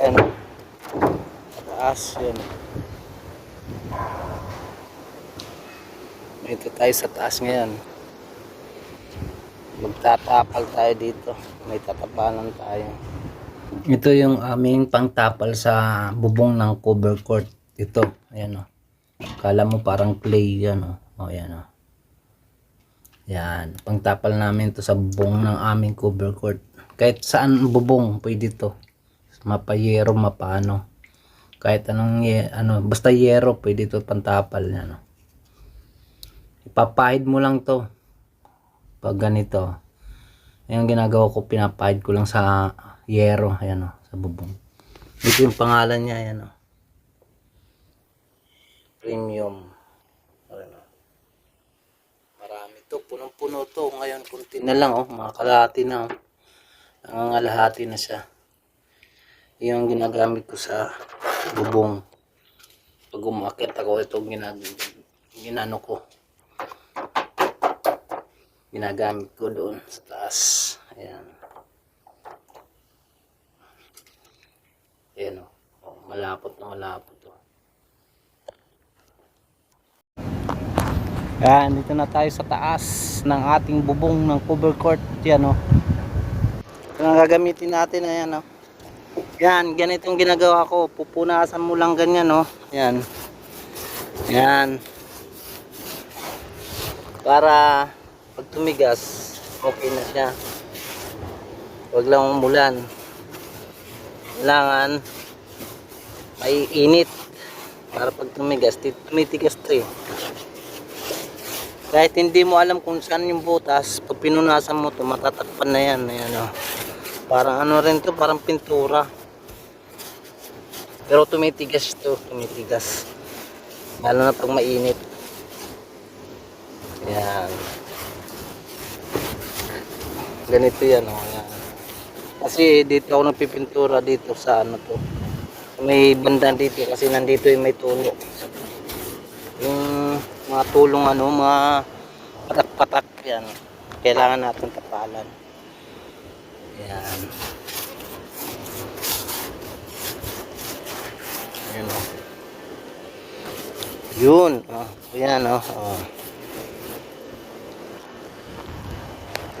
Ayan. Taas yun. Ito tayo sa taas ngayon. Magtatapal tayo dito. May tatapalan tayo. Ito yung aming pangtapal sa bubong ng cover court. Ito. Ayan o. Kala mo parang clay yan o. O ayan o. Yan. Pangtapal namin to sa bubong ng aming cover court. Kahit saan bubong pwede to. Mapayero, mapano. Kahit anong ano, basta yero pwede to pantapal yan. o. Ipapahid mo lang to. Pag ganito. Ayan ginagawa ko, pinapahid ko lang sa yero. Ayan o, sa bubong. Ito yung pangalan niya. Ayan o. Premium. Ayan o. Marami to. Punong-puno to. Ngayon, kunti na lang oh. Mga kalahati na oh. Nangangalahati na siya. Yung ginagamit ko sa bubong. Pag umakit ako, ito ginag ginano ko. Ginagamit ko doon sa taas. Ayan. Ayan o. Oh. malapot na malapot oh. Yan, dito na tayo sa taas ng ating bubong ng cover court. Yan o. Ito na gagamitin natin. Ayan o. Yan, ganito yung ginagawa ko. Pupunasan mo lang ganyan o. Yan. Yan. Para pag tumigas, okay na siya. Huwag lang umulan. Kailangan may init. Para pag tumigas, tumitigas to eh. Kahit hindi mo alam kung saan yung butas, pag pinunasan mo to, matatakpan na yan. Ayan, oh. Parang ano rin to, parang pintura. Pero tumitigas to, tumitigas. Lalo na pag mainit. Ayan. Ganito yan, oh. Ayan. Kasi dito ako nagpipintura dito sa ano to. May banda dito kasi nandito yung may tulo. Yung mga tulong ano, mga patak-patak yan. Kailangan natin tapalan. Yan. Yan o. Yun. Oh. Yan o. Oh.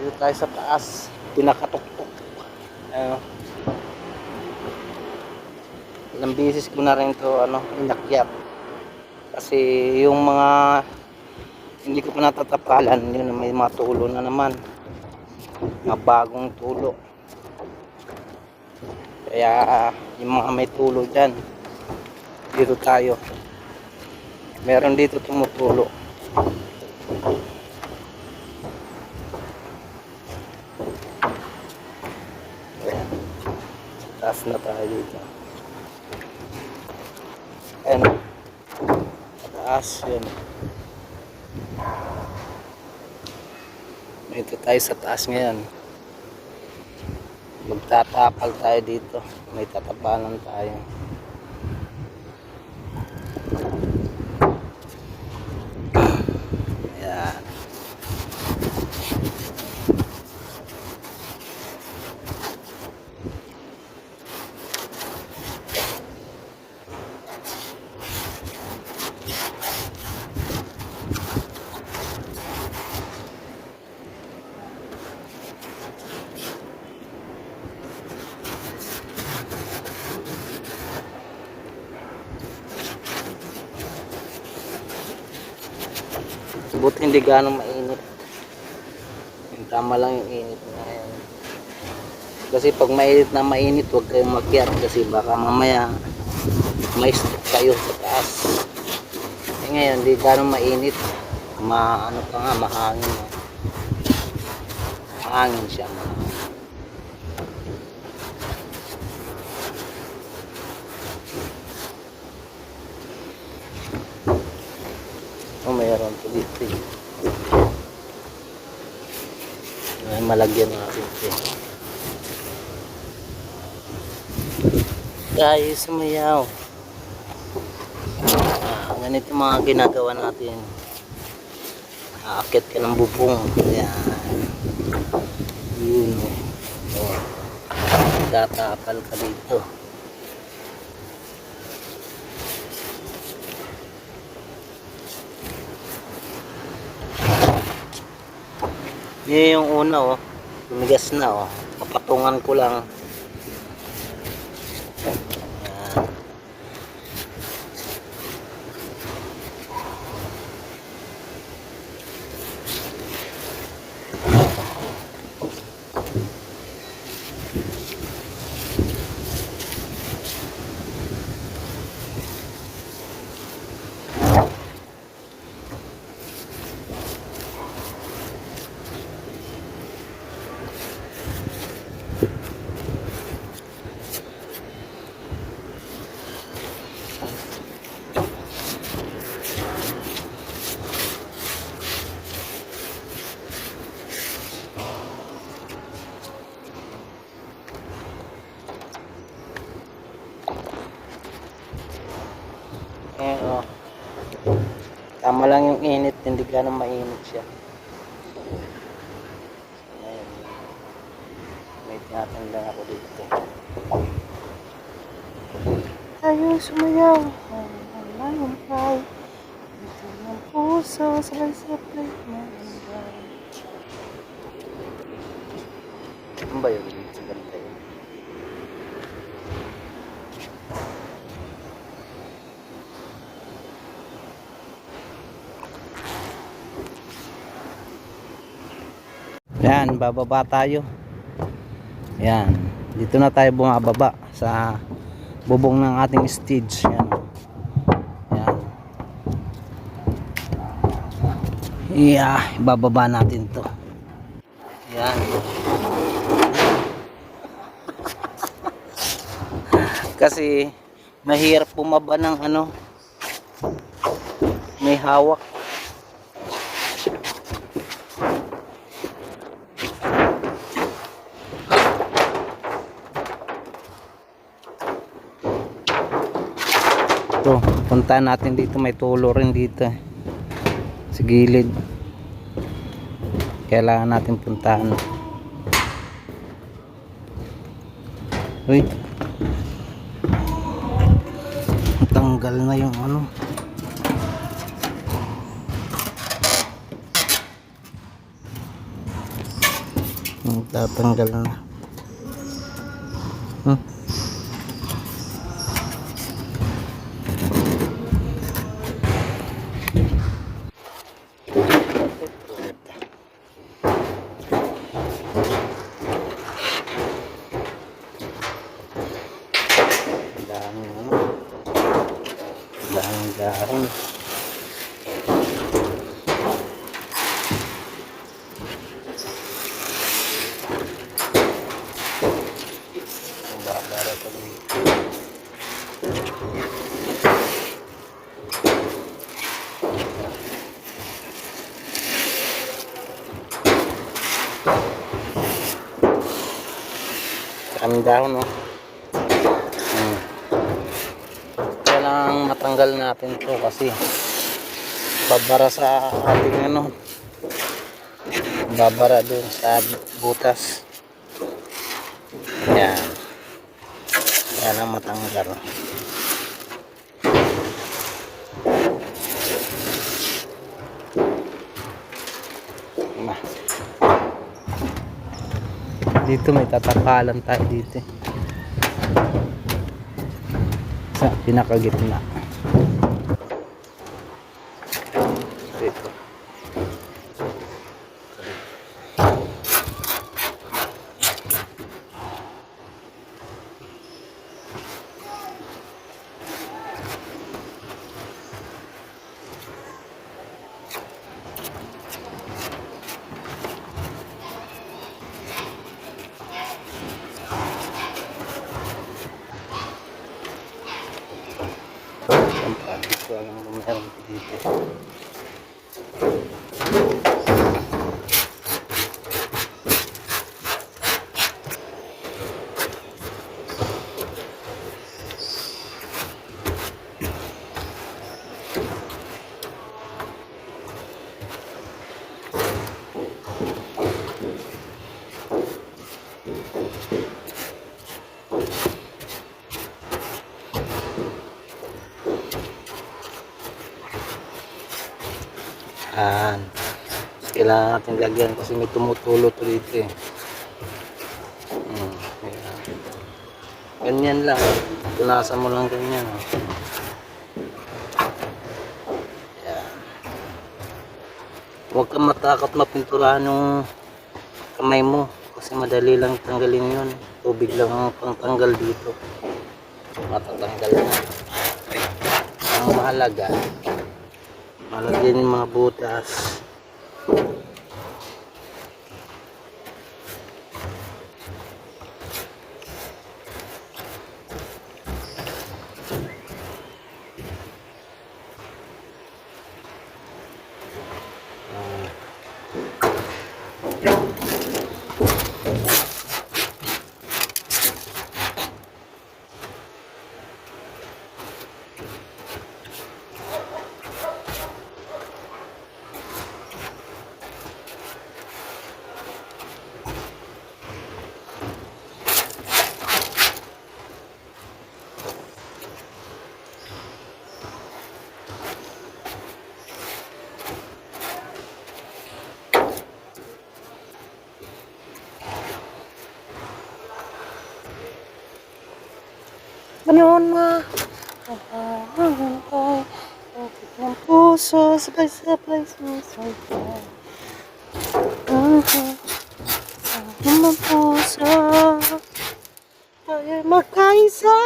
Dito tayo sa taas. Pinakatuktok. Ano. Ilang beses ko na rin to ano, inakyat kasi yung mga hindi ko pa natatapalan yun may mga tulo na naman mga bagong tulo. Kaya yung mga may tulo dyan dito tayo. Meron dito tumutulo. Taas na tayo dito. Ayan. Taas yun dito tayo sa taas ngayon. Magtatapal tayo dito. May tatapalan tayo Buti hindi ganong mainit. Yung tama lang yung init na yan. Kasi pag mainit na mainit, huwag kayong makyat kasi baka mamaya may stroke kayo sa taas. Eh ngayon, hindi ganong mainit. Ma, ano pa nga, mahangin. Mahangin siya. mahangin. Oh, mayroon dito. eh. Malagyan natin ito. eh. Guys, sumayaw. Ah, ganito mga ginagawa natin. Aakit ka ng bubong. Ayan. Yun. Oh. Tatapal ka dito. Yan yung una oh. Tumigas na oh. Papatungan ko lang. Yan. Eh, oh. Tama lang yung init, hindi ganun mainit siya. Ayan. May tinatandang ako dito. Tayo sumayaw ang malumpay Ito ng puso sabay sablay malumpay Ano ba yun? Sa ganda yun. Yan, bababa tayo. Yan. Dito na tayo bumababa sa bubong ng ating stage. Yan. Yan. Yeah, bababa natin to. Yan. Kasi mahirap bumaba ng ano may hawak. Ito, punta natin dito may tulo rin dito eh. sa gilid. Kailangan natin puntahan. Uy. Tanggal na yung ano. Tatanggal na. Hmm. Dami ano. Dami dahon. Ang babara pa dito. Dami dahon no. Hmm. Kailangan matanggal natin to kasi babara sa ating ano babara dun sa butas yan ang matanggal Ma. Dito may tatapalan tayo dito eh. sa pinakagitna dito Ang pagod ko alam kung meron kailangan natin lagyan kasi may tumutulo to dito eh. Hmm. Ganyan lang. Punasan mo lang ganyan. oh. Huwag kang matakot mapinturahan yung kamay mo kasi madali lang tanggalin yun. Tubig lang ang pangtanggal dito. Matatanggal na. Ang mahalaga, malagyan yung mga butas. you. Ganyan ma. Mahantay. Bakit ng puso sabay-sabay. Sa aking mga puso ay magkaisa.